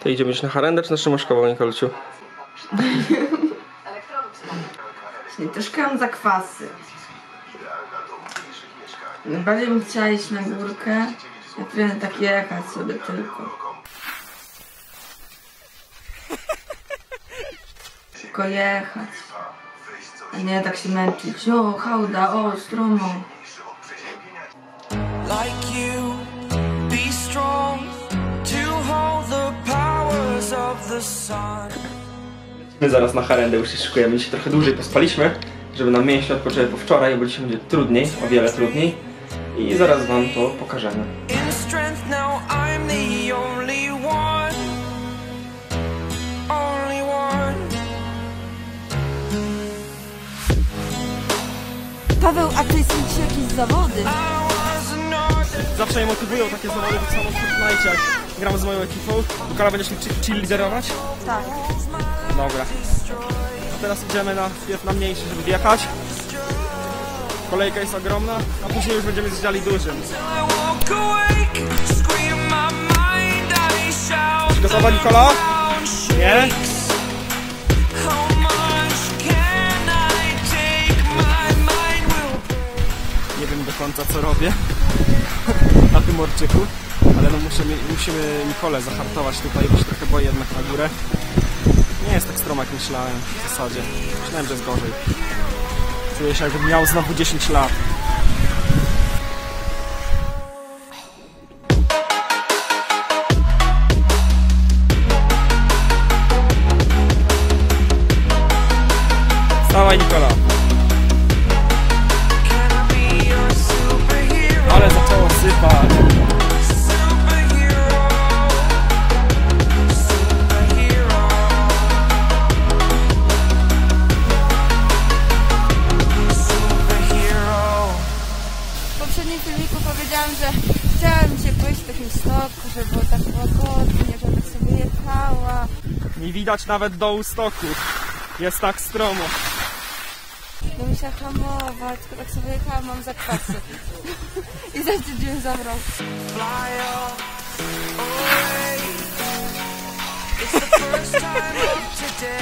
To idziemy już na harendę czy na Szymoszkową, Nikolciu? Nie, troszkę mam zakwasy. Bardziej bym chciała iść na górkę. Ja powinien tak jechać sobie tylko. Tylko jechać. A nie tak się męczyć. O, hałda, o, stromo. like you. My zaraz na harendę już się szykujemy. Dzisiaj trochę dłużej pospaliśmy, żeby nam mięśnie odpoczęły po wczoraj, bo dzisiaj będzie trudniej, o wiele trudniej. I zaraz wam to pokażemy. Paweł, a to są dzisiaj jakieś zawody? Zawsze mnie motywują takie zawody, tak samo w Fortnite, jak gramy z moją ekipą. Nikola, będziesz mi liderować? Tak. Dobra. A teraz idziemy na, na mniejszy, żeby wjechać. Kolejka jest ogromna, a później już będziemy zjeżdżali dużym. Gotowa Nikola? Nie? Nie wiem do końca co robię na tym orczyku, ale no musimy, musimy Nikolę zahartować tutaj, bo się trochę boję jednak na górę. Nie jest tak stromo jak myślałem w zasadzie. Myślałem, że jest gorzej. Czuję się jakbym miał znowu 10 lat. Wstawaj Nikola. Sypać. Superhero. Superhero. Superhero. W poprzednim filmiku powiedziałam, że chciałam się pójść w takim stoku, żeby było tak łagodnie, żebym sobie jechała. Nie widać nawet dołu stoku. Jest tak stromo. No mi się hamować, tylko tak sobie jechałam, mam zakwasy. I zaś dzień zabrał.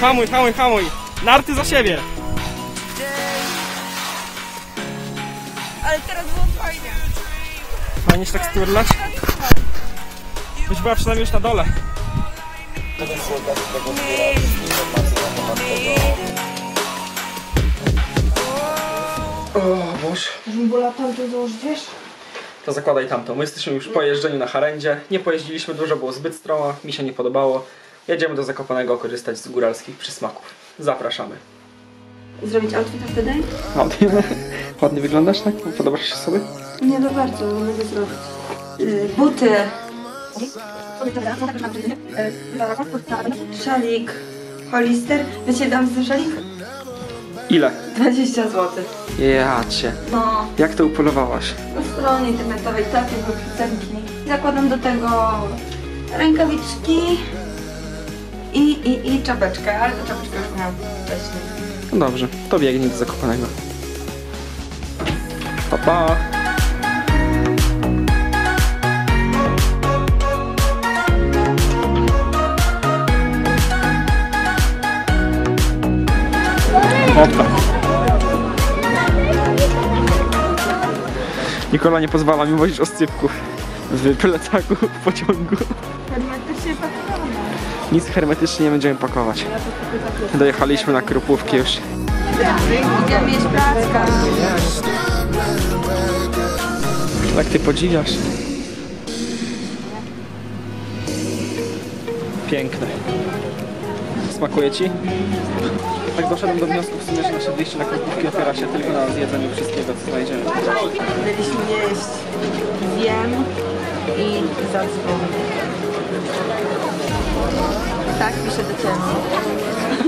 Hamuj, hamuj, hamuj. Narty za siebie. Ale teraz było fajnie. Fajnie się tak sturlać. Byś była przynajmniej już na dole. O Boże. Bola tam to założyć, wiesz? To zakładaj tamto. My jesteśmy już po jeżdżeniu na Harendzie. Nie pojeździliśmy dużo, było zbyt stromo. Mi się nie podobało. Jedziemy do Zakopanego korzystać z góralskich przysmaków. Zapraszamy. Zrobić outfita wtedy? Ładnie, ładnie wyglądasz, tak? Podobasz się sobie? Nie, no bardzo, mogę zrobić. Yy, buty. Szalik. Holister. Wiecie, dam za szalik? Ile? 20 zł. Ja cię. No, Jak to upolowałaś? na stronie internetowej takie były piosenki. Zakładam do tego rękawiczki i, i, i czapeczkę, ale to czapeczkę już miałam wcześniej. No dobrze, to biegnij do Zakopanego. Pa, pa. Opa. Nikola nie pozwala mi wozić oscypków w plecaku w pociągu. Hermetycznie pakowane. Nic hermetycznie nie będziemy pakować. Dojechaliśmy na Krupówki już. Idziemy mieć placka. Tak ty podziwiasz. Piękne. Smakuje ci? Tak doszedłem do wniosku w sumie, że nasze wyjście na krupówki opiera się tylko na zjedzeniu wszystkiego, co znajdziemy. Mieliśmy jeść. Wiem i zadzwonię. Tak, piszę do ciebie.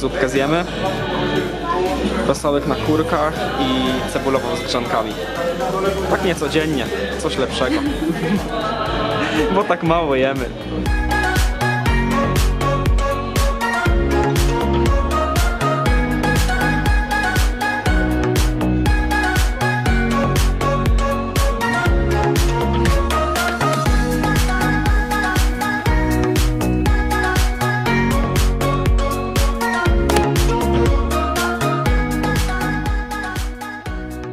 Zupkę zjemy? Rosołek na kurkach i cebulową z grzankami. Tak niecodziennie, coś lepszego. Bo tak mało jemy.